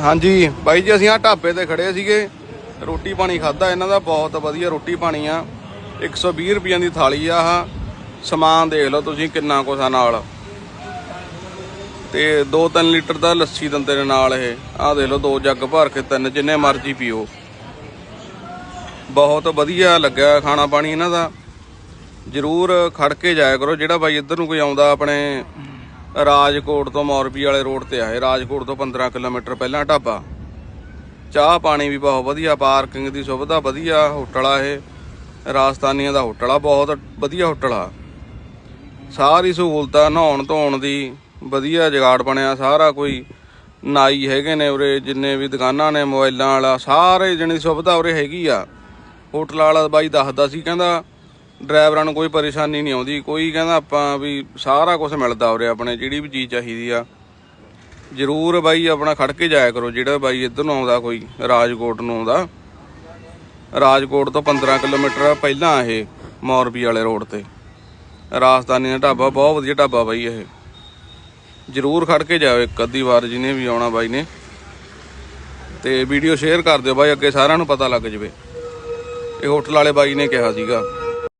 ਹਾਂਜੀ, ਬਾਈ ਜੀ, ਅਸੀਂ ਆ ਢਾਬੇ ਤੇ ਖੜੇ ਸੀਗੇ। ਰੋਟੀ ਪਾਣੀ ਖਾਦਾ ਇਹਨਾਂ ਦਾ ਬਹੁਤ ਵਧੀਆ ਰੋਟੀ ਪਾਣੀ ਆ। 120 ਰੁਪਈਆਂ ਦੀ ਥਾਲੀ ਆ ਆਹ। ਸਮਾਨ ਦੇਖ ਲਓ ਤੁਸੀਂ ਕਿੰਨਾ ਕੁਛ ਆ ਨਾਲ। ਤੇ 2-3 ਲੀਟਰ ਦਾ ਲੱਸੀ ਦਿੰਦੇ ਨੇ ਨਾਲ ਇਹ। ਆਹ ਦੇਖ ਲਓ, ਦੋ ਜੱਗ ਭਰ ਕੇ ਤਿੰਨ, ਜਿੰਨੇ ਮਰਜ਼ੀ ਪੀਓ। ਬਹੁਤ ਵਧੀਆ ਲੱਗਾ ਖਾਣਾ ਪਾਣੀ ਇਹਨਾਂ ਦਾ। ਜਰੂਰ ਖੜ ਕੇ ਜਾਇਆ ਕਰੋ, ਜਿਹੜਾ ਬਾਈ ਇੱਧਰ ਨੂੰ ਕੋਈ ਆਉਂਦਾ ਆਪਣੇ ਰਾਜਕੋਟ ਤੋਂ ਮੌਰਬੀ ਵਾਲੇ ਰੋਡ ਤੇ ਆਏ। ਰਾਜਕੋਟ ਤੋਂ 15 ਕਿਲੋਮੀਟਰ ਪਹਿਲਾਂ ਢਾਬਾ। ਚਾਹ ਪਾਣੀ ਵੀ ਬਹੁਤ ਵਧੀਆ, ਪਾਰਕਿੰਗ ਦੀ ਸੁਵਿਧਾ ਵਧੀਆ, ਹੋਟਲ ਆ ਇਹ। ਰਾਜਸਥਾਨੀਆਂ ਦਾ ਹੋਟਲ ਆ, ਬਹੁਤ ਵਧੀਆ ਹੋਟਲ ਆ। ਸਾਰੀ ਸਹੂਲਤਾਂ ਨਹਾਉਣ ਧੋਣ ਦੀ, ਵਧੀਆ ਜਗਾੜ ਬਣਿਆ। ਸਾਰਾ ਕੋਈ ਨਾਈ ਹੈਗੇ ਨੇ ਉਰੇ, ਜਿੰਨੇ ਵੀ ਦੁਕਾਨਾਂ ਨੇ, ਮੋਬਾਈਲਾਂ ਵਾਲਾ, ਸਾਰੇ ਜਣੇ ਸੁਵਿਧਾ ਉਰੇ ਹੈਗੀ ਆ। ਹੋਟਲ ਵਾਲਾ ਬਾਈ ਦੱਸਦਾ ਸੀ, ਕਹਿੰਦਾ ਡਰਾਈਵਰਾਂ ਨੂੰ ਕੋਈ ਪਰੇਸ਼ਾਨੀ ਨਹੀਂ ਆਉਂਦੀ। ਕੋਈ ਕਹਿੰਦਾ ਆਪਾਂ ਵੀ ਸਾਰਾ ਕੁਝ ਮਿਲਦਾ ਉਰੇ ਆਪਣੇ, ਜਿਹੜੀ ਵੀ ਚੀਜ਼ ਚਾਹੀਦੀ ਆ। ਜਰੂਰ ਬਾਈ ਆਪਣਾ ਖੜ ਕੇ ਜਾਇਆ ਕਰੋ, ਜਿਹੜਾ ਬਾਈ ਇੱਧਰ ਨੂੰ ਆਉਂਦਾ, ਕੋਈ ਰਾਜਕੋਟ ਨੂੰ ਆਉਂਦਾ। ਰਾਜਕੋਟ ਤੋਂ 15 ਕਿਲੋਮੀਟਰ ਪਹਿਲਾਂ ਇਹ ਮੌਰਬੀ ਵਾਲੇ ਰੋਡ ਤੇ। ਰਾਜਸਥਾਨੀ ਦਾ ਢਾਬਾ, ਬਹੁਤ ਵਧੀਆ ਢਾਬਾ ਬਾਈ ਇਹ। ਜਰੂਰ ਖੜ ਕੇ ਜਾਓ ਇੱਕ ਅੱਧੀ ਵਾਰ ਜਿਹਨੇ ਵੀ ਆਉਣਾ ਬਾਈ ਨੇ। ਤੇ ਵੀਡੀਓ ਸ਼ੇਅਰ ਕਰ ਦਿਓ ਬਾਈ, ਅੱਗੇ ਸਾਰਿਆਂ ਨੂੰ ਪਤਾ ਲੱਗ ਜਵੇ। ਇਹ ਹੋਟਲ ਵਾਲੇ ਬਾਈ ਨੇ ਕਿਹਾ ਸੀਗਾ।